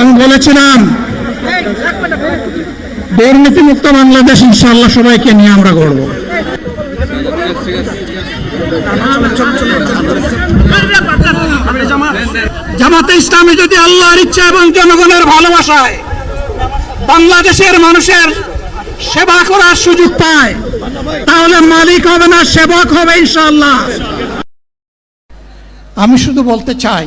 আমি বলেছিলাম, দুর্নীতিমুক্ত বাংলাদেশ ইনশাআল্লাহ সবাইকে নিয়ে আমরা গড়ব। জামাতে ইসলামী যদি আল্লাহর ইচ্ছা এবং জনগণের ভালোবাসায় বাংলাদেশের মানুষের সেবা করার সুযোগ পায়, তাহলে মালিক হবে না, সেবক হবে ইনশাআল্লাহ। আমি শুধু বলতে চাই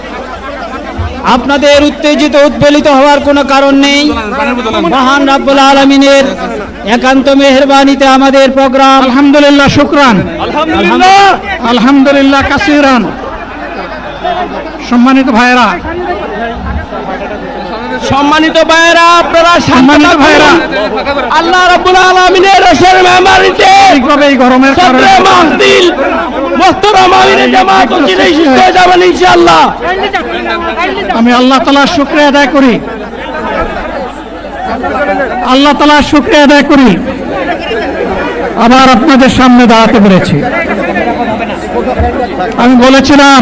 আপনাদের উত্তেজিত উদ্বেলিত হওয়ার কোনো কারণ নেই। মহান রাব্বুল আলমিনের একান্ত মেহরবানিতে আমাদের প্রোগ্রাম। আলহামদুলিল্লাহ শুক্রান। আলহামদুলিল্লাহ কাসিরান। সম্মানিত ভাইয়েরা সম্মানিত ভাইয়েরা আপনারা সম্মানিত ভাইয়েরা। আল্লাহ রাব্বুল আলামিনের রসের মেহমানিতে ঠিকভাবে এই গরমের কারণে মাহফিল মোহতরম আমিরে জামাত উচিত সুস্থ হয়ে যাবেন ইনশাআল্লাহ। আমি আল্লাহ তালার শুক্রিয়া আদায় করি। আল্লাহ তালার শুক্রিয়া আদায় করি। আবার আপনাদের সামনে দাঁড়াতে পেরেছি। আমি বলেছিলাম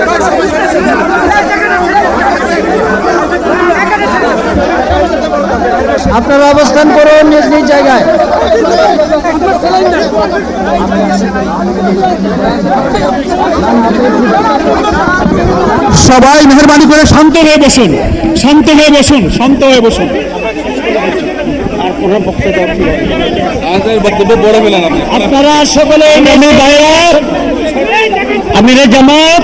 আপনারা অবস্থান করুন নিজ নিজ জায়গায়। সবাই মেহরবানি করে শান্ত হয়ে বসুন, শান্ত হয়ে বসুন, শান্ত হয়ে বসুন। আপনারা সকলে আমিরে জামাত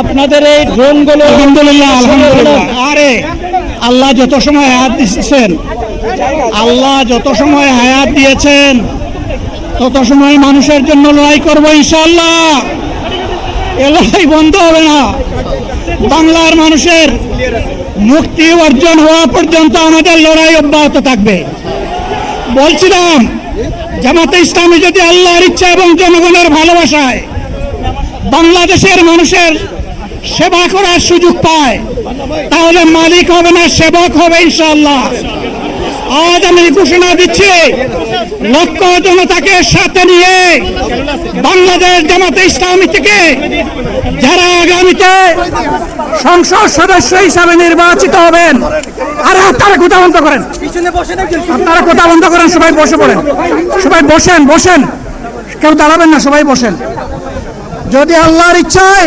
আপনাদের এই ড্রোনগুলো আলহামদুলিল্লাহ আলহামদুলিল্লাহ। আরে আল্লাহ যত সময় হায়াত দিচ্ছেন আল্লাহ যত সময় হায়াত দিয়েছেন তত সময় মানুষের জন্য লড়াই করব ইনশাল্লাহ এ লড়াই বন্ধ হবে না। বাংলার মানুষের মুক্তি অর্জন হওয়া পর্যন্ত আমাদের লড়াই অব্যাহত থাকবে। বলছিলাম জামাতে ইসলামী যদি আল্লাহর ইচ্ছা এবং জনগণের ভালোবাসায় বাংলাদেশের মানুষের সেবা করার সুযোগ পায়, তাহলে মালিক হবে না, সেবক হবে ইনশাল্লাহ আজ আমি ঘোষণা দিচ্ছি লক্ষ জনতাকে সাথে নিয়ে বাংলাদেশ জামাতে ইসলামী থেকে যারা আগামীতে সংসদ সদস্য হিসাবে নির্বাচিত হবেন আরে আপনারা কথা বন্ধ করেন। আপনারা কথা বন্ধ করেন, সবাই বসে পড়েন। সবাই বসেন বসেন। কেউ দাঁড়াবেন না, সবাই বসেন। যদি আল্লাহর ইচ্ছায়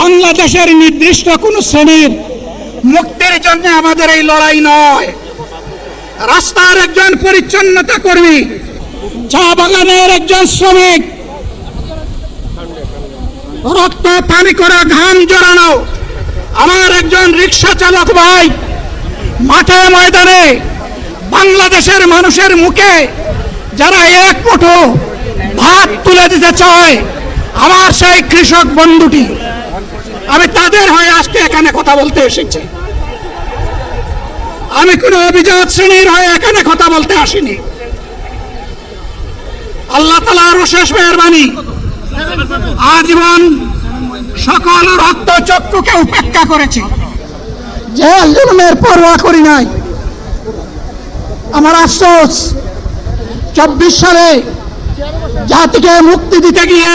বাংলাদেশের নির্দিষ্ট কোন শ্রেণির মুক্তির জন্য আমাদের এই লড়াই নয়। রাস্তার একজন পরিচ্ছন্নতা কর্মী, চা বাগানের একজন শ্রমিক, রক্ত, পানি করা, ঘাম জড়ানো, আমার একজন রিক্সা চালক ভাই, মাঠে ময়দানে বাংলাদেশের মানুষের মুখে যারা এক মুঠো ভাত তুলে দিতে চায়, আমার সেই কৃষক বন্ধুটি। আমি তাদের হয়ে আজকে এখানে কথা বলতে এসেছি। আমি কোনো অভিজাত শ্রেণির হয়ে এখানে কথা বলতে আসিনি। আল্লাহ তালার অশেষ মেহরবানি। আজীবন সকল রক্ত চক্ষুকে উপেক্ষা করেছি। যে জন্মের পরোয়া করি নাই। আমার আফসোস, চব্বিশ সালে জাতিকে মুক্তি দিতে গিয়ে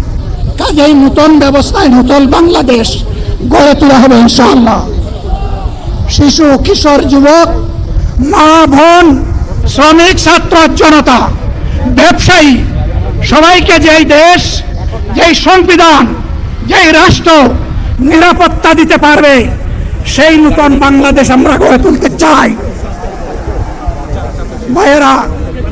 কাজেই নতুন ব্যবস্থায় নতুন বাংলাদেশ গড়ে তোলা হবে ইনশাআল্লাহ। শিশু, কিশোর, যুবক, মা, বোন, শ্রমিক, ছাত্র, জনতা, ব্যবসায়ী, সবাইকে যেই দেশ, যেই সংবিধান, যেই রাষ্ট্র নিরাপত্তা দিতে পারবে, সেই নতুন বাংলাদেশ আমরা গড়ে তুলতে চাই। ভাইয়েরা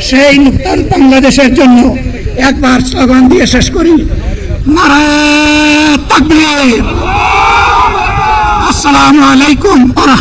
সেই নূতন বাংলাদেশের জন্য একবার স্লোগান দিয়ে শেষ করি। আসসালামু আলাইকুম ওয়া